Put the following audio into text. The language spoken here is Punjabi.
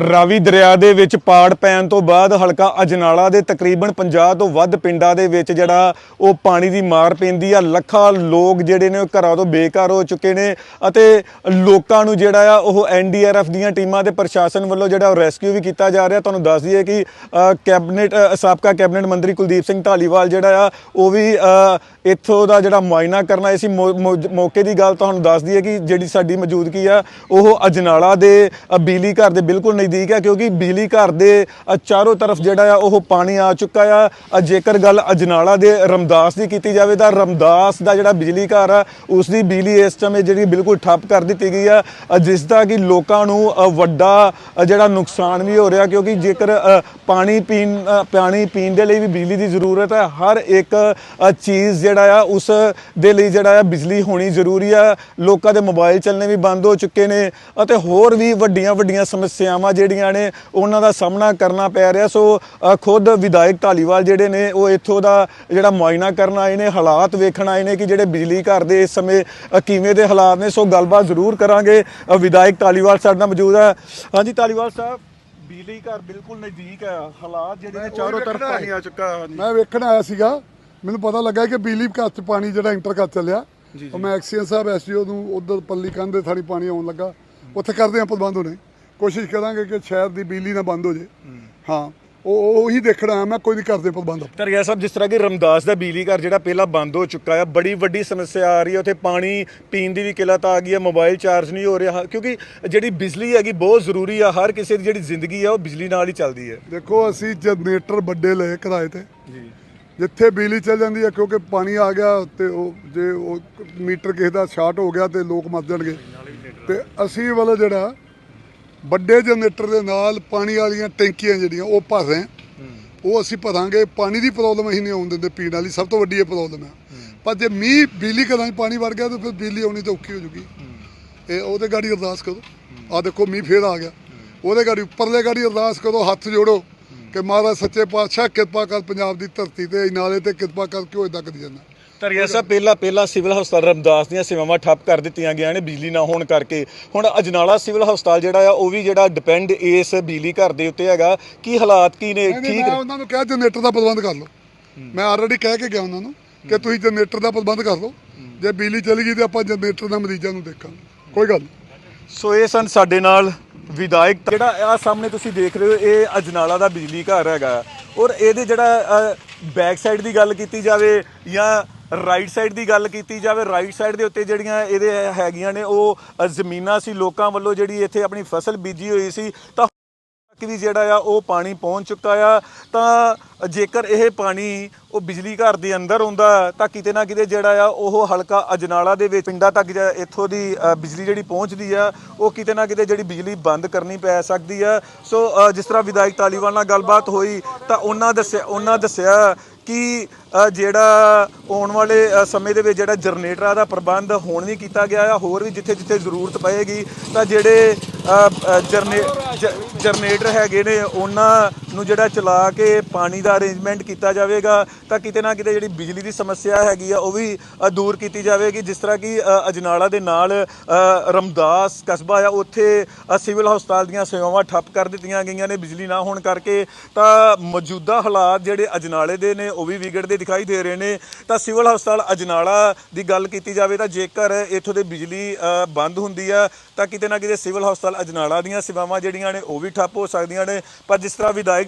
ਰਾਵੀ ਦਰਿਆ ਦੇ ਵਿੱਚ ਪਾੜ ਪੈਣ ਤੋਂ ਬਾਅਦ ਹਲਕਾ ਅਜਨਾਲਾ ਦੇ ਤਕਰੀਬਨ 50 ਤੋਂ ਵੱਧ ਪਿੰਡਾਂ ਦੇ ਵਿੱਚ ਜਿਹੜਾ ਉਹ ਪਾਣੀ ਦੀ ਮਾਰ ਪੈਂਦੀ ਆ। ਲੱਖਾਂ ਲੋਕ ਜਿਹੜੇ ਨੇ ਉਹ ਘਰਾਂ ਤੋਂ ਬੇਕਾਰ ਹੋ ਚੁੱਕੇ ਨੇ ਅਤੇ ਲੋਕਾਂ ਨੂੰ ਜਿਹੜਾ ਆ ਉਹ ਐਨਡੀਆਰਐਫ ਦੀਆਂ ਟੀਮਾਂ ਤੇ ਪ੍ਰਸ਼ਾਸਨ ਵੱਲੋਂ ਜਿਹੜਾ ਰੈਸਕਿਊ ਵੀ ਕੀਤਾ ਜਾ ਰਿਹਾ। ਤੁਹਾਨੂੰ ਦੱਸ ਦਈਏ ਕਿ ਕੈਬਨਿਟ ਸਾਬਕਾ ਕੈਬਨਿਟ ਮੰਤਰੀ ਕੁਲਦੀਪ ਸਿੰਘ ਢਾਲੀਵਾਲ ਜਿਹੜਾ ਆ ਉਹ ਵੀ ਇੱਥੋਂ ਦਾ ਜਿਹੜਾ ਮੁਆਇਨਾ ਕਰਨਾ ਆਏ ਸੀ। ਮੌਕੇ ਦੀ ਗੱਲ ਤੁਹਾਨੂੰ ਦੱਸ ਦਈਏ ਕਿ ਜਿਹੜੀ ਸਾਡੀ ਮੌਜੂਦਗੀ ਆ ਉਹ ਅਜਨਾਲਾ ਦੇ ਅ, ਬਿਜਲੀ ਘਰ ਦੇ ਬਿਲਕੁਲ ਨਜ਼ਦੀਕ ਹੈ ਕਿਉਂਕਿ ਬਿਜਲੀ ਘਰ ਦੇ ਚਾਰੋਂ ਤਰਫ ਜਿਹੜਾ ਆ ਉਹ ਪਾਣੀ ਆ ਚੁੱਕਾ ਆ। ਜੇਕਰ ਗੱਲ ਅਜਨਾਲਾ ਦੇ ਰਮਦਾਸ ਦੀ ਕੀਤੀ ਜਾਵੇ ਤਾਂ ਰਮਦਾਸ ਦਾ ਜਿਹੜਾ ਬਿਜਲੀ ਘਰ ਆ ਉਸ ਦੀ ਬਿਜਲੀ ਇਸ ਸਮੇਂ ਜਿਹੜੀ ਬਿਲਕੁਲ ਠੱਪ ਕਰ ਦਿੱਤੀ ਗਈ ਆ। ਅ, ਜਿਸ ਦਾ ਕਿ ਲੋਕਾਂ ਨੂੰ ਵੱਡਾ ਜਿਹੜਾ ਨੁਕਸਾਨ ਵੀ ਹੋ ਰਿਹਾ ਕਿਉਂਕਿ ਜੇਕਰ ਪਾਣੀ ਪੀਣ ਪਾਣੀ ਪੀਣ ਦੇ ਲਈ ਵੀ ਬਿਜਲੀ ਦੀ ਜ਼ਰੂਰਤ ਹੈ। ਹਰ ਇੱਕ ਚੀਜ਼ ਜਿਹੜਾ ਆ, ਉਸ ਦੇ ਲਈ ਜਿਹੜਾ ਆ, ਬਿਜਲੀ ਹੋਣੀ ਜ਼ਰੂਰੀ ਆ। ਲੋਕਾਂ ਦੇ ਮੋਬਾਈਲ ਚੱਲਣੇ ਵੀ ਬੰਦ ਹੋ ਚੁੱਕੇ ਨੇ ਅਤੇ ਹੋਰ ਵੀ ਵੱਡੀਆਂ ਵੱਡੀਆਂ ਸਮੱਸਿਆਵਾਂ ਜਿਹੜੀਆਂ ਨੇ, ਉਹਨਾਂ ਦਾ ਸਾਹਮਣਾ ਕਰਨਾ ਪੈ ਰਿਹਾ। ਸੋ ਖੁਦ ਵਿਧਾਇਕ ਢਾਲੀਵਾਲ ਜਿਹੜੇ ਨੇ, ਉਹ ਇੱਥੋਂ ਦਾ ਜਿਹੜਾ ਮੁਆਇਨਾ ਕਰਨ ਆਏ ਨੇ, ਹਾਲਾਤ ਵੇਖਣ ਆਏ ਨੇ ਕਿ ਜਿਹੜੇ ਬਿਜਲੀ ਘਰ ਦੇ ਇਸ ਸਮੇਂ ਕਿਵੇਂ ਦੇ ਹਾਲਾਤ ਨੇ, ਸੋ ਗੱਲਬਾਤ ਜ਼ਰੂਰ ਕਰਾਂਗੇ। ਵਿਧਾਇਕ ਢਾਲੀਵਾਲ ਸਾਡੇ ਨਾਲ ਮੌਜੂਦ ਹੈ। ਹਾਂਜੀ ਢਾਲੀਵਾਲ ਸਾਹਿਬ। ਬਿਜਲੀ ਘਰ ਬਿਲਕੁਲ ਨਜ਼ਦੀਕ ਹੈ ਹਾਲਾਤ ਜਿਹੜੇ ਨੇ ਚਾਰੋਂ ਤਰਫ ਪਾਣੀ ਆ ਚੁੱਕਾ ਹੈ ਮੈਂ ਵੇਖਣ ਆਇਆ ਸੀਗਾ ਮੈਨੂੰ ਪਤਾ ਲੱਗਾ ਕਿ ਬਿਜਲੀ ਘਰ ਚ ਪਾਣੀ ਜਿਹੜਾ ਇੰਟਰ ਕਰ ਚੱਲਿਆ। ਉਹ ਮੈਂ ਐਕਸੀਅਨ ਸਾਹਿਬ ਐਸਡੀਓ ਨੂੰ ਉਧਰ ਪੱਲੀ ਕੰਧ ਦੇ ਥਾਣੀ ਪਾਣੀ ਆਉਣ ਲੱਗਾ। ਉੱਥੇ ਕਰਦੇ ਆ ਪ੍ਰਬੰਧ ਹੋਣੇ। ਕੋਸ਼ਿਸ਼ ਕਰਾਂਗੇ ਕਿ ਸ਼ਹਿਰ ਦੀ ਬਿਜਲੀ ਨਾ ਬੰਦ ਹੋ ਜੇ। ਹਾਂ। ਉਹ ਉਹੀ ਦੇਖਣਾ ਮੈਂ ਕੋਈ ਨਹੀਂ ਕਰਦੇ ਪ੍ਰਬੰਧ ਧਰੀਆ ਸਾਹਿਬ ਜਿਸ ਤਰ੍ਹਾਂ ਕਿ ਰਮਦਾਸ ਦਾ ਬਿਜਲੀ ਘਰ ਜਿਹੜਾ ਪਹਿਲਾਂ ਬੰਦ ਹੋ ਚੁੱਕਾ ਹੈ ਬੜੀ ਵੱਡੀ ਸਮੱਸਿਆ ਆ ਰਹੀ ਹੈ ਉੱਥੇ ਪਾਣੀ ਪੀਣ ਦੀ ਵੀ ਕਿੱਲਤ ਆ ਗਈ ਹੈ ਮੋਬਾਈਲ ਚਾਰਜ ਨਹੀਂ ਹੋ ਰਿਹਾ ਕਿਉਂਕਿ ਜਿਹੜੀ ਬਿਜਲੀ ਹੈਗੀ ਬਹੁਤ ਜ਼ਰੂਰੀ ਆ ਹਰ ਕਿਸੇ ਦੀ ਜਿਹੜੀ ਜ਼ਿੰਦਗੀ ਆ ਉਹ ਬਿਜਲੀ ਨਾਲ ਹੀ ਚੱਲਦੀ ਹੈ। ਦੇਖੋ ਅਸੀਂ ਜਨਰੇਟਰ ਵੱਡੇ ਲਏ ਕਿਰਾਏ ਤੇ। ਜੀ। ਜਿੱਥੇ ਬਿਜਲੀ ਚੱਲ ਜਾਂਦੀ ਹੈ ਕਿਉਂਕਿ ਪਾਣੀ ਆ ਗਿਆ ਤੇ ਉਹ ਜੇ ਉਹ ਮੀਟਰ ਕਿਸੇ ਦਾ ਸ਼ਾਰਟ ਹੋ ਗਿਆ ਤੇ ਲੋਕ ਮਰ ਜਾਣਗੇ। ਤੇ ਅਸੀਂ ਵੱਲੋਂ ਜਿਹੜਾ ਵੱਡੇ ਜਨਰੇਟਰ ਦੇ ਨਾਲ ਪਾਣੀ ਵਾਲੀਆਂ ਟੈਂਕੀਆਂ ਜਿਹੜੀਆਂ ਉਹ ਭਰ ਰਹੇ ਉਹ ਅਸੀਂ ਭਰਾਂਗੇ। ਪਾਣੀ ਦੀ ਪ੍ਰੋਬਲਮ ਅਸੀਂ ਨਹੀਂ ਆਉਣ ਦਿੰਦੇ ਪੀਣ ਵਾਲੀ। ਸਭ ਤੋਂ ਵੱਡੀ ਇਹ ਪ੍ਰੋਬਲਮ ਹੈ। ਪਰ ਜੇ ਮੀਂਹ ਬਿਜਲੀ ਘਰਾਂ 'ਚ ਪਾਣੀ ਵੜ ਗਿਆ ਤਾਂ ਫਿਰ ਬਿਜਲੀ ਆਉਣੀ ਤਾਂ ਔਖੀ ਹੋ ਜੂਗੀ। ਇਹ ਉਹਦੇ ਗਾੜੀ ਅਰਦਾਸ ਕਰੋ। ਆ ਦੇਖੋ, ਮੀਂਹ ਫੇਰ ਆ ਗਿਆ। ਉਹਦੇ ਗਾੜੀ ਉੱਪਰਲੇ ਗਾੜੀ ਅਰਦਾਸ ਕਰੋ, ਹੱਥ ਜੋੜੋ ਕਿ ਮਹਾਰਾਜ ਸੱਚੇ ਪਾਤਸ਼ਾਹ ਕਿਰਪਾ ਕਰ ਪੰਜਾਬ ਦੀ ਧਰਤੀ ਤੇ ਇਹ ਨਾਲੇ ਤੇ ਕਿਰਪਾ ਕਰ ਉਹ ਇਦਾਂ ਕਰੀ ਜਾਂਦਾ। ਧਰੀਆ ਸਾਹਿਬ ਪਹਿਲਾਂ ਪਹਿਲਾਂ ਸਿਵਲ ਹਸਪਤਾਲ ਰਮਦਾਸ ਦੀਆਂ ਸੇਵਾਵਾਂ ਠੱਪ ਕਰ ਦਿੱਤੀਆਂ ਗਈਆਂ ਨੇ ਬਿਜਲੀ ਨਾ ਹੋਣ ਕਰਕੇ। ਹੁਣ ਅਜਨਾਲਾ ਸਿਵਲ ਹਸਪਤਾਲ ਜਿਹੜਾ ਆ ਉਹ ਵੀ ਜਿਹੜਾ ਡਿਪੈਂਡ ਇਸ ਬਿਜਲੀ ਘਰ ਦੇ ਉੱਤੇ ਹੈਗਾ। ਕੀ ਹਾਲਾਤ ਕੀ ਨੇ? ਠੀਕ ਮੈਂ ਉਹਨਾਂ ਨੂੰ ਕਿਹਾ ਜਨਰੇਟਰ ਦਾ ਪ੍ਰਬੰਧ ਕਰ ਲਓ। ਮੈਂ ਆਲਰੇਡੀ ਕਹਿ ਕੇ ਗਿਆ ਉਹਨਾਂ ਨੂੰ ਕਿ ਤੁਸੀਂ ਜਨਰੇਟਰ ਦਾ ਪ੍ਰਬੰਧ ਕਰ ਲਓ। ਜੇ ਬਿਜਲੀ ਚਲੀ ਗਈ ਤੇ ਆਪਾਂ ਜਨਰੇਟਰ ਦਾ ਮਰੀਜ਼ਾਂ ਨੂੰ ਦੇਖਾਂਗੇ। ਕੋਈ ਗੱਲ ਨਹੀਂ। ਸੋ ਇਹ ਸਨ ਸਾਡੇ ਨਾਲ ਵਿਧਾਇਕ ਜਿਹੜਾ ਆ ਸਾਹਮਣੇ ਤੁਸੀਂ ਦੇਖ ਰਹੇ ਹੋ ਇਹ ਅਜਨਾਲਾ ਦਾ ਬਿਜਲੀ ਘਰ ਹੈਗਾ। ਔਰ ਇਹਦੇ ਜਿਹੜਾ ਬੈਕ ਸਾਈਡ ਦੀ ਗੱਲ ਕੀਤੀ ਜਾਵੇ ਜਾਂ ਰਾਈਟ ਸਾਈਡ ਦੀ ਗੱਲ ਕੀਤੀ ਜਾਵੇ ਰਾਈਟ ਸਾਈਡ ਦੇ ਉੱਤੇ ਜਿਹੜੀਆਂ ਇਹਦੇ ਹੈਗੀਆਂ ਨੇ, ਉਹ ਜ਼ਮੀਨਾਂ ਸੀ, ਲੋਕਾਂ ਵੱਲੋਂ ਜਿਹੜੀ ਇੱਥੇ ਆਪਣੀ ਫਸਲ ਬੀਜੀ ਹੋਈ ਸੀ, ਤਾਂ ਤੱਕ ਵੀ ਜਿਹੜਾ ਆ, ਉਹ ਪਾਣੀ ਪਹੁੰਚ ਚੁੱਕਾ ਆ। ਤਾਂ ਜੇਕਰ ਇਹ ਪਾਣੀ ਉਹ ਬਿਜਲੀ ਘਰ ਦੇ ਅੰਦਰ ਹੁੰਦਾ, ਤਾਂ ਕਿਤੇ ਨਾ ਕਿਤੇ ਜਿਹੜਾ ਆ, ਉਹ ਹਲਕਾ ਅਜਨਾਲਾ ਦੇ ਵਿੱਚ, ਪਿੰਡਾਂ ਤੱਕ ਜਿਹੜਾ ਇੱਥੋਂ ਦੀ ਬਿਜਲੀ ਜਿਹੜੀ ਪਹੁੰਚਦੀ ਆ, ਉਹ ਕਿਤੇ ਨਾ ਕਿਤੇ ਜਿਹੜੀ ਬਿਜਲੀ ਬੰਦ ਕਰਨੀ ਪੈ ਸਕਦੀ ਆ। ਸੋ ਜਿਸ ਤਰ੍ਹਾਂ ਵਿਧਾਇਕ ਤਾਲੀਵਾਲ ਨਾਲ ਗੱਲਬਾਤ ਹੋਈ, ਤਾਂ ਉਹਨਾਂ ਦੱਸਿਆ ਉਹਨਾਂ ਦੱਸਿਆ ਕਿ ਜਿਹੜਾ ਆਉਣ ਵਾਲੇ ਸਮੇਂ ਦੇ ਵਿੱਚ ਜਿਹੜਾ ਜਨਰੇਟਰਾਂ ਦਾ ਪ੍ਰਬੰਧ ਹੁਣ ਵੀ ਕੀਤਾ ਗਿਆ ਆ ਹੋਰ ਵੀ ਜਿੱਥੇ ਜਿੱਥੇ ਜ਼ਰੂਰਤ ਪਏਗੀ ਤਾਂ ਜਿਹੜੇ ਅ, ਜਨਰੇਟਰ ਹੈਗੇ ਨੇ ਉਹਨਾਂ ਨੂੰ ਜਿਹੜਾ ਚਲਾ ਕੇ ਪਾਣੀ ਦਾ ਅਰੇਂਜਮੈਂਟ ਕੀਤਾ ਜਾਵੇਗਾ, ਤਾਂ ਕਿਤੇ ਨਾ ਕਿਤੇ ਜਿਹੜੀ ਬਿਜਲੀ ਦੀ ਸਮੱਸਿਆ ਹੈਗੀ ਆ, ਉਹ ਵੀ ਦੂਰ ਕੀਤੀ ਜਾਵੇਗੀ। ਜਿਸ ਤਰ੍ਹਾਂ ਕਿ ਅਜਨਾਲਾ ਦੇ ਨਾਲ ਰਮਦਾਸ ਕਸਬਾ ਆ, ਉੱਥੇ ਸਿਵਲ ਹਸਪਤਾਲ ਦੀਆਂ ਸੇਵਾਵਾਂ ਠੱਪ ਕਰ ਦਿੱਤੀਆਂ ਗਈਆਂ ਨੇ ਬਿਜਲੀ ਨਾ ਹੋਣ ਕਰਕੇ। ਤਾਂ ਮੌਜੂਦਾ ਹਾਲਾਤ ਜਿਹੜੇ ਅਜਨਾਲੇ ਦੇ ਨੇ, ਉਹ ਵੀ ਵਿਗੜਦੇ ਦਿਖਾਈ ਦੇ ਰਹੇ ਨੇ। ਤਾਂ ਸਿਵਲ ਹਸਪਤਾਲ ਅਜਨਾਲਾ ਦੀ ਗੱਲ ਕੀਤੀ ਜਾਵੇ, ਤਾਂ ਜੇਕਰ ਇੱਥੋਂ ਦੇ ਬਿਜਲੀ ਬੰਦ ਹੁੰਦੀ ਆ, ਤਾਂ ਕਿਤੇ ਨਾ ਕਿਤੇ ਸਿਵਲ ਹਸਪਤਾਲ ਅਜਨਾਲਾ ਦੀਆਂ ਸੇਵਾਵਾਂ ਜਿਹੜੀਆਂ ਨੇ, ਉਹ ਵੀ ਠੱਪ ਹੋ ਸਕਦੀਆਂ ਨੇ। ਪਰ ਜਿਸ ਤਰ੍ਹਾਂ ਵਿਧਾਇਕ